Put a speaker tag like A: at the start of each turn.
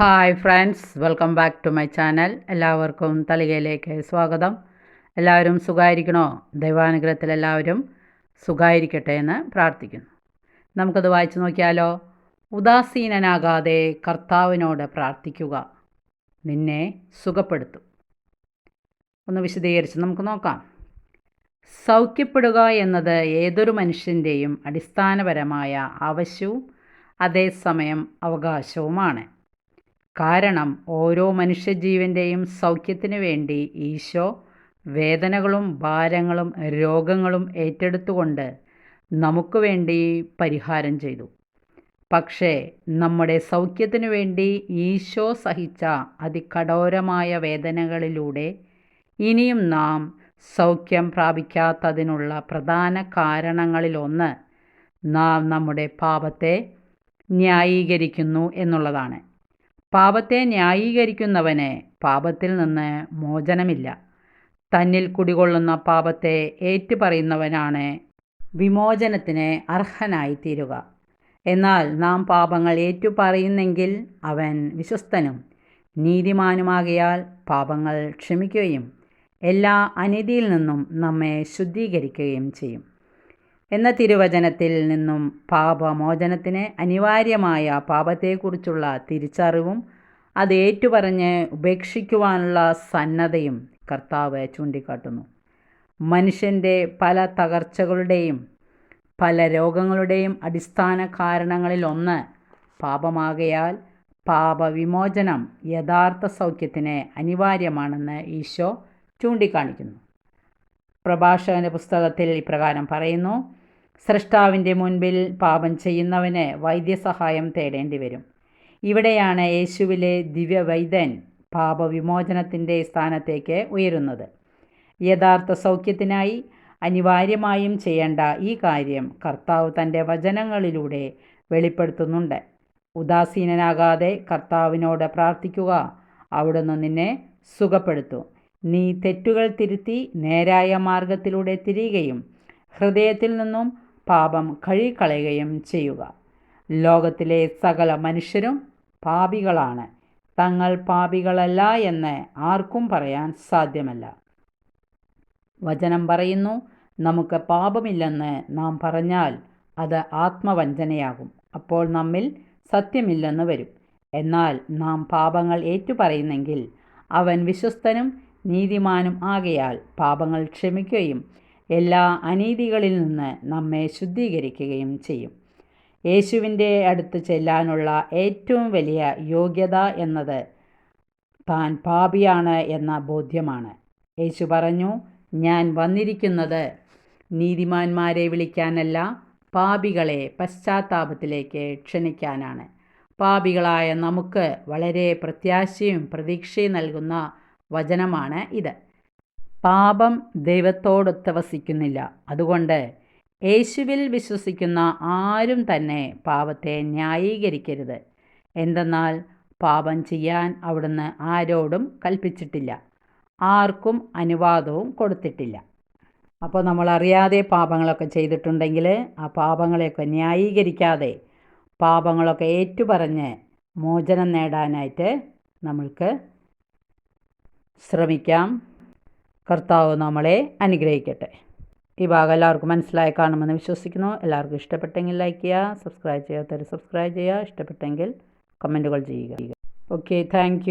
A: Hi friends welcome back to my channel എല്ലാവർക്കും തളികയിലേക്ക് സ്വാഗതം. എല്ലാവരും സുഖമായിരിക്കണോ ദൈവാനുഗ്രഹത്തിൽ എല്ലാവരും സുഖമായിരിക്കട്ടെ എന്ന് പ്രാർത്ഥിക്കുന്നു. നമുക്കത് വായിച്ചു നോക്കിയാലോ? ഉദാസീനനാകാതെ കർത്താവിനോട് പ്രാർത്ഥിക്കുക നിന്നെ സുഖപ്പെടുത്തും. ഒന്ന് വിശദീകരിച്ച് നമുക്ക് നോക്കാം. സൗഖ്യപ്പെടുക എന്നത് ഏതൊരു മനുഷ്യന്റെയും അടിസ്ഥാനപരമായ ആവശ്യവും അതേസമയം അവകാശവുമാണ്. കാരണം ഓരോ മനുഷ്യജീവന്റെയും സൗഖ്യത്തിന് വേണ്ടി ഈശോ വേദനകളും ഭാരങ്ങളും രോഗങ്ങളും ഏറ്റെടുത്തുകൊണ്ട് നമുക്ക് വേണ്ടി പരിഹാരം ചെയ്തു. പക്ഷേ നമ്മുടെ സൗഖ്യത്തിനു വേണ്ടി ഈശോ സഹിച്ച അതികഠോരമായ വേദനകളിലൂടെ ഇനിയും നാം സൗഖ്യം പ്രാപിക്കാത്തതിനുള്ള പ്രധാന കാരണങ്ങളിലൊന്ന് നാം നമ്മുടെ പാപത്തെ ന്യായീകരിക്കുന്നു എന്നുള്ളതാണ്. പാപത്തെ ന്യായീകരിക്കുന്നവന് പാപത്തിൽ നിന്ന് മോചനമില്ല. തന്നിൽ കുടികൊള്ളുന്ന പാപത്തെ ഏറ്റുപറയുന്നവനാണ് വിമോചനത്തിന് അർഹനായി തീരുക എന്നാൽ നാം പാപങ്ങൾ ഏറ്റുപറയുന്നെങ്കിൽ അവൻ വിശ്വസ്തനും നീതിമാനുമാകിയാൽ പാപങ്ങൾ ക്ഷമിക്കുകയും എല്ലാ അനീതിയിൽ നിന്നും നമ്മെ ശുദ്ധീകരിക്കുകയും ചെയ്യും. എന്ന തിരുവചനത്തിൽ നിന്നും പാപമോചനത്തിന് അനിവാര്യമായ പാപത്തെക്കുറിച്ചുള്ള തിരിച്ചറിവും അത് ഏറ്റുപറഞ്ഞ് ഉപേക്ഷിക്കുവാനുള്ള സന്നദ്ധയും കർത്താവ് ചൂണ്ടിക്കാട്ടുന്നു. മനുഷ്യന്റെ പല തകർച്ചകളുടെയും പല രോഗങ്ങളുടെയും അടിസ്ഥാന കാരണങ്ങളിലൊന്ന് പാപമാകയാൽ പാപവിമോചനം യഥാർത്ഥ സൗഖ്യത്തിന് അനിവാര്യമാണെന്ന് ഈശോ ചൂണ്ടിക്കാണിക്കുന്നു. പ്രഭാഷകന്റെ പുസ്തകത്തിൽ ഇപ്രകാരം പറയുന്നു സൃഷ്ടാവിന്റെ മുൻപിൽ പാപം ചെയ്യുന്നവന് വൈദ്യസഹായം തേടേണ്ടി വരും ഇവിടെയാണ് യേശുവിലെ ദിവ്യവൈദൻ പാപവിമോചനത്തിന്റെ സ്ഥാനത്തേക്ക് ഉയരുന്നത്. യഥാർത്ഥ സൗഖ്യത്തിനായി അനിവാര്യമായും ചെയ്യേണ്ട ഈ കാര്യം കർത്താവ് തന്റെ വചനങ്ങളിലൂടെ വെളിപ്പെടുത്തുന്നുണ്ട്. ഉദാസീനനാകാതെ കർത്താവിനോട് പ്രാർത്ഥിക്കുക അവിടുന്ന് നിന്നെ സുഖപ്പെടുത്തും. നീ തെറ്റുകൾ തിരുത്തി നേരായ മാർഗത്തിലൂടെ തിരിയുകയും ഹൃദയത്തിൽ നിന്നും പാപം കഴുകിക്കളയുകയും ചെയ്യുക. ലോകത്തിലെ സകല മനുഷ്യരും പാപികളാണ്. തങ്ങൾ പാപികളല്ല എന്ന് ആർക്കും പറയാൻ സാധ്യമല്ല. വചനം പറയുന്നു നമുക്ക് പാപമില്ലെന്ന് നാം പറഞ്ഞാൽ അത് ആത്മവഞ്ചനയാകും. അപ്പോൾ നമ്മിൽ സത്യമില്ലെന്ന് വരും. എന്നാൽ നാം പാപങ്ങൾ ഏറ്റുപറയുന്നെങ്കിൽ അവൻ വിശ്വസ്തനും നീതിമാനും ആകയാൽ പാപങ്ങൾ ക്ഷമിക്കുകയും എല്ലാ അനീതികളിൽ നിന്ന് നമ്മെ ശുദ്ധീകരിക്കുകയും ചെയ്യും. യേശുവിന്റെ അടുത്ത് ചെല്ലാനുള്ള ഏറ്റവും വലിയ യോഗ്യത എന്നത് താൻ പാപിയാണ് എന്ന ബോധ്യമാണ്. യേശു പറഞ്ഞു ഞാൻ വന്നിരിക്കുന്നത് നീതിമാന്മാരെ വിളിക്കാനല്ല പാപികളെ പശ്ചാത്താപത്തിലേക്ക് ക്ഷണിക്കാനാണ്. പാപികളായ നമുക്ക് വളരെ പ്രത്യാശയും പ്രതീക്ഷയും നൽകുന്ന വചനമാണ് ഇത്. പാപം ദൈവത്തോടൊത്ത് വസിക്കുന്നില്ല അതുകൊണ്ട് യേശുവിൽ വിശ്വസിക്കുന്ന ആരും തന്നെ പാപത്തെ ന്യായീകരിക്കരുത്. എന്തെന്നാൽ പാപം ചെയ്യാൻ അവിടുന്ന് ആരോടും കൽപ്പിച്ചിട്ടില്ല. ആർക്കും അനുവാദവും കൊടുത്തിട്ടില്ല. അപ്പോൾ നമ്മൾ അറിയാതെ പാപങ്ങളൊക്കെ ചെയ്തിട്ടുണ്ടെങ്കിൽ ആ പാപങ്ങളെയൊക്കെ ന്യായീകരിക്കാതെ പാപങ്ങളൊക്കെ ഏറ്റുപറഞ്ഞ് മോചനം നേടാനായിട്ട് നമ്മൾക്ക് ശ്രമിക്കാം. കർത്താവ് നമ്മളെ അനുഗ്രഹിക്കട്ടെ. ഈ ഭാഗം എല്ലാവർക്കും മനസ്സിലായി കാണുമെന്ന് വിശ്വസിക്കുന്നു. എല്ലാവർക്കും ഇഷ്ടപ്പെട്ടെങ്കിൽ ലൈക്ക് ചെയ്യുക സബ്സ്ക്രൈബ് ചെയ്യാത്തവർ സബ്സ്ക്രൈബ് ചെയ്യുക. ഇഷ്ടപ്പെട്ടെങ്കിൽ കമന്റുകൾ ചെയ്യുക. Okay thank